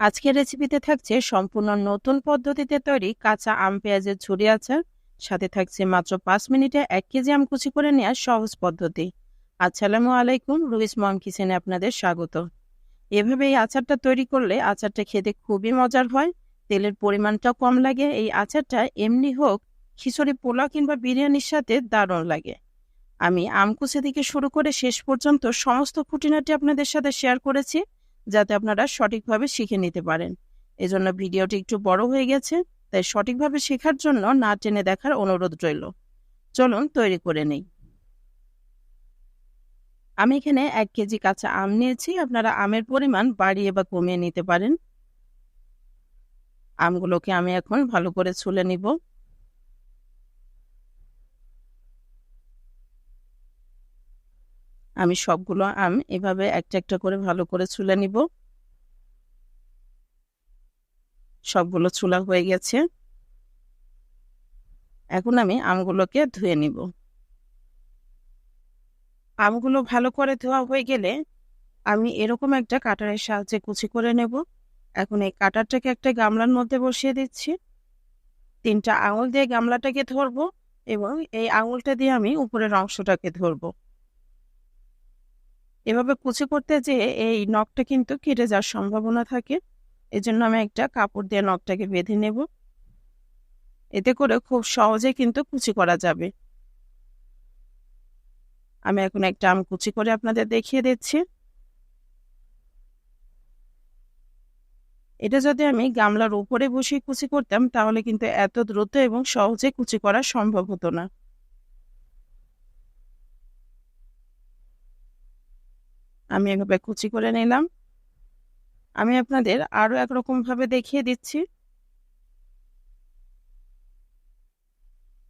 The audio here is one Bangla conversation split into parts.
আজকের রেসিপিতে থাকছে সম্পূর্ণ নতুন পদ্ধতিতে তৈরি কাঁচা আম পেঁয়াজের ঝুরি আচার। সাথে থাকছে মাত্র পাঁচ মিনিটে এক কেজি আম কুচি করে নেওয়ার সহজ পদ্ধতি। আসসালামু আলাইকুম, রুইস মম কিচেনে আপনাদের স্বাগত। এভাবে এই আচারটা তৈরি করলে আচারটা খেতে খুবই মজার হয়। তেলের পরিমাণটাও কম লাগে। এই আচারটা এমনি হোক, খিচুড়ি, পোলাও কিংবা বিরিয়ানির সাথে দারুণ লাগে। আমি আম কুচি থেকে শুরু করে শেষ পর্যন্ত সমস্ত খুঁটিনাটি আপনাদের সাথে শেয়ার করেছি। যাতে আপনারা সঠিকভাবে শিখে নিতে পারেন। এজন্য ভিডিওটি একটু বড় হয়ে গেছে, তাই সঠিকভাবে শেখার জন্য না টেনে দেখার অনুরোধ রইল। চলুন তৈরি করে নেই। আমি এখানে এক কেজি কাঁচা আম নিয়েছি, আপনারা আমের পরিমাণ বাড়িয়ে বা কমিয়ে নিতে পারেন। আমগুলোকে আমি এখন ভালো করে ছুলে নিব। আমি সবগুলো আম এভাবে একটা একটা করে ভালো করে ছুলে নিব। সবগুলো ছুলা হয়ে গেছে। এখন আমি আমগুলোকে ধুয়ে নিব। আমগুলো ভালো করে ধোয়া হয়ে গেলে আমি এরকম একটা কাটারের সাহায্যে কুচি করে নেব। এখন এই কাটারটাকে একটা গামলার মধ্যে বসিয়ে দিচ্ছি। তিনটা আঙুল দিয়ে গামলাটাকে ধরবো এবং এই আঙুলটা দিয়ে আমি উপরের অংশটাকে ধরবো। এভাবে কুচি করতে যে এই নখটা কিন্তু কেটে যাওয়ার সম্ভাবনা থাকে। এজন্য আমি একটা কাপড় দিয়ে নখটাকে বেঁধে নেব। এতে করে খুব সহজে কিন্তু কুচি করা যাবে। আমি এখন একটা আম কুচি করে আপনাদের দেখিয়ে দিচ্ছি। এটা যদি আমি গামলার উপরে বসিয়ে কুচি করতাম, তাহলে কিন্তু এত দ্রুত এবং সহজে কুচি করা সম্ভব হতো না। আমি এভাবে কুচি করে নিলাম। আমি আপনাদের আরও একরকমভাবে দেখিয়ে দিচ্ছি।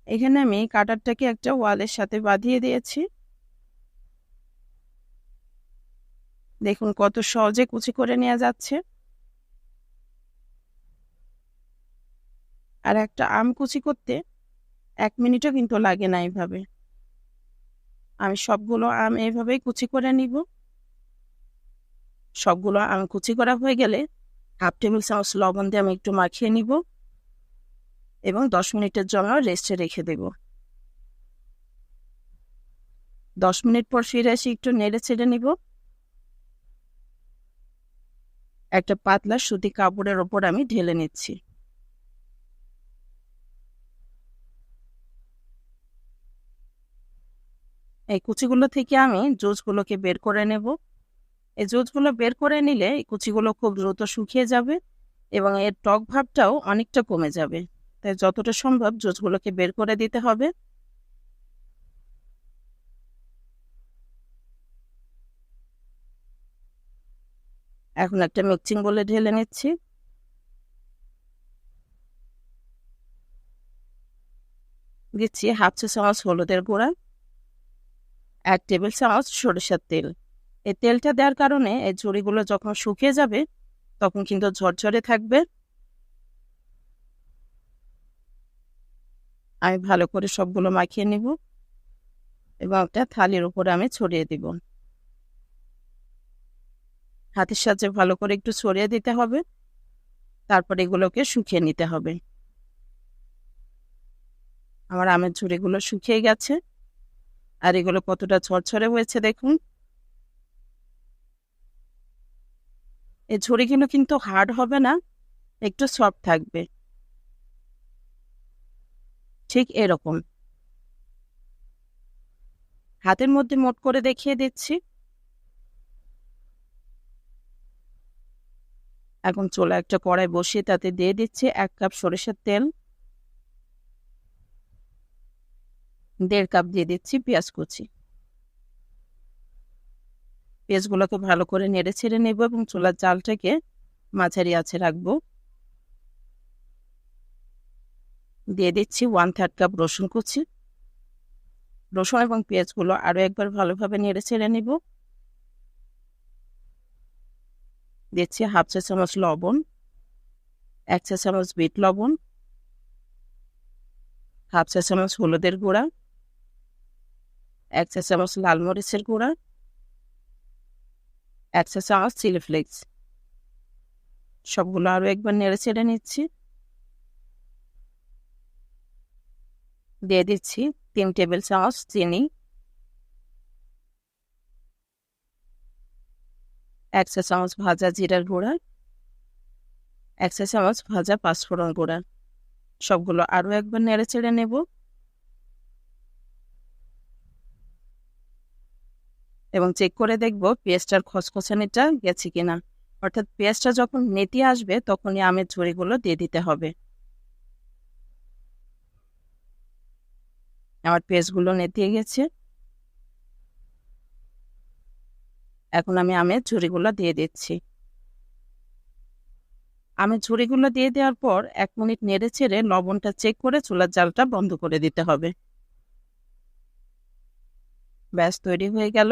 এখানে আমি কাটারটাকে একটা ওয়ালের সাথে বাঁধিয়ে দিয়েছি। দেখুন কত সহজে কুচি করে নেওয়া যাচ্ছে। আর একটা আম কুচি করতে এক মিনিটও কিন্তু লাগে না এইভাবে। আমি সবগুলো আম এইভাবেই কুচি করে নিব। সবগুলো আমি কুচি করা হয়ে গেলে হাফ টেবিল চামচ লবণ দিয়ে আমি একটু মাখিয়ে নিব এবং দশ মিনিটের জন্য রেস্টে রেখে দেব। দশ মিনিট পর ফিরে এসে একটু নেড়ে ছেড়ে নিব। একটা পাতলা সুতি কাপড়ের ওপর আমি ঢেলে নিচ্ছি। এই কুচিগুলো থেকে আমি জুসগুলোকে বের করে নেব। এই জুসগুলো বের করে নিলে কুচিগুলো খুব দ্রুত শুকিয়ে যাবে এবং এর টক ভাবটাও অনেকটা কমে যাবে। তাই যতটা সম্ভব জুসগুলোকে বের করে দিতে হবে। এখন একটা মিক্সিং বলে ঢেলে নিচ্ছি। দিচ্ছি হাফ চা চামচ হলুদের গুঁড়া, এক টেবিল চামচ সরিষার তেল। এই তেলটা দেওয়ার কারণে এই ঝুড়িগুলো যখন শুকিয়ে যাবে, তখন কিন্তু ঝরঝরে থাকবে। আমি ভালো করে সবগুলো মাখিয়ে নিব এবং একটা থালির উপরে আমি ছড়িয়ে দিব। হাতের সাথে ভালো করে একটু ছড়িয়ে দিতে হবে, তারপর এগুলোকে শুকিয়ে নিতে হবে। আমার আমের ঝুড়িগুলো শুকিয়ে গেছে, আর এগুলো কতটা ছড়ছড়ে হয়েছে দেখুন। এই ঝুড়িগুলো কিন্তু হার্ড হবে না, একটু সফট থাকবে। ঠিক এরকম। হাতের মধ্যে মোট করে দেখিয়ে দিচ্ছি। এখন চোলা একটা কড়াই বসিয়ে তাতে দিয়ে দিচ্ছি এক কাপ সরিষার তেল। দেড় কাপ দিয়ে দিচ্ছি পেঁয়াজ কুচি। পেঁয়াজগুলোকে ভালো করে নেড়ে ছেড়ে নেব এবং চুলার জালটাকে মাঝারি আছে রাখব। দিয়ে দিচ্ছি ওয়ান থার্ড কাপ রসুন কুচি। রসুন এবং পেঁয়াজগুলো আরও একবার ভালোভাবে নেড়ে ছেড়ে নেব। দিচ্ছি হাফ চা চামচ লবণ, এক চা চামচ বিট লবণ হাফ চা চামচ হলুদের গুঁড়া, এক চা চামচ লাল মরিচের গুঁড়া চা চামচ চিলি ফ্লেক্স সবগুলো আরও একবার নেড়ে ছেড়ে নিচ্ছি। দিয়ে দিচ্ছি তিন টেবিল চামচ চিনি। এক চা চামচ ভাজা জিরার গুঁড়া। একশো চামচ ভাজা পাঁচফোড়ন গুঁড়া। সবগুলো আরও একবার নেড়ে চেড়ে নেব। এবং চেক করে দেখব পেঁয়াজটার খসখসানিটা গেছে কিনা। অর্থাৎ পেঁয়াজটা যখন নেতিয়ে আসবে, তখনই আমের ঝুড়িগুলো দিয়ে দিতে হবে। আমার পেঁয়াজগুলো নেতিয়ে গেছে। এখন আমি আমের ঝুড়িগুলো দিয়ে দিচ্ছি। আমের ঝুড়িগুলো দিয়ে দেওয়ার পর এক মিনিট নেড়ে ছেড়ে লবণটা চেক করে চুলার জালটা বন্ধ করে দিতে হবে। ব্যাস, তৈরি হয়ে গেল।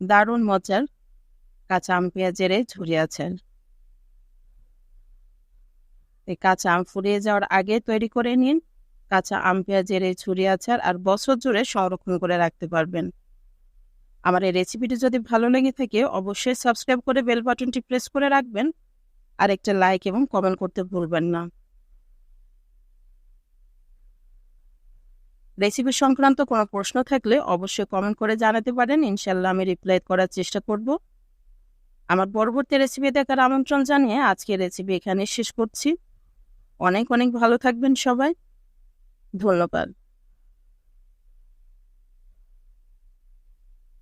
দারুণ মজার কাঁচা আম পেঁয়াজের এই আচার এই কাঁচা আম ফুরিয়ে যাওয়ার আগে তৈরি করে নিন। কাঁচা আম পেঁয়াজের এই ছুরি আর বছর জুড়ে সংরক্ষণ করে রাখতে পারবেন। আমার এই রেসিপিটি যদি ভালো লেগে থাকে, অবশ্যই সাবস্ক্রাইব করে বেল বাটনটি প্রেস করে রাখবেন। আর একটা লাইক এবং কমেন্ট করতে ভুলবেন না। রেসিপি সংক্রান্ত কোনো প্রশ্ন থাকলে অবশ্যই কমেন্ট করে জানাতে পারেন। ইনশাল্লাহ আমি রিপ্লাই করার চেষ্টা করব। আমার পরবর্তী রেসিপি দেখার আমন্ত্রণ জানিয়ে আজকে রেসিপি এখানে শেষ করছি। অনেক অনেক ভালো থাকবেন সবাই। ধন্যবাদ।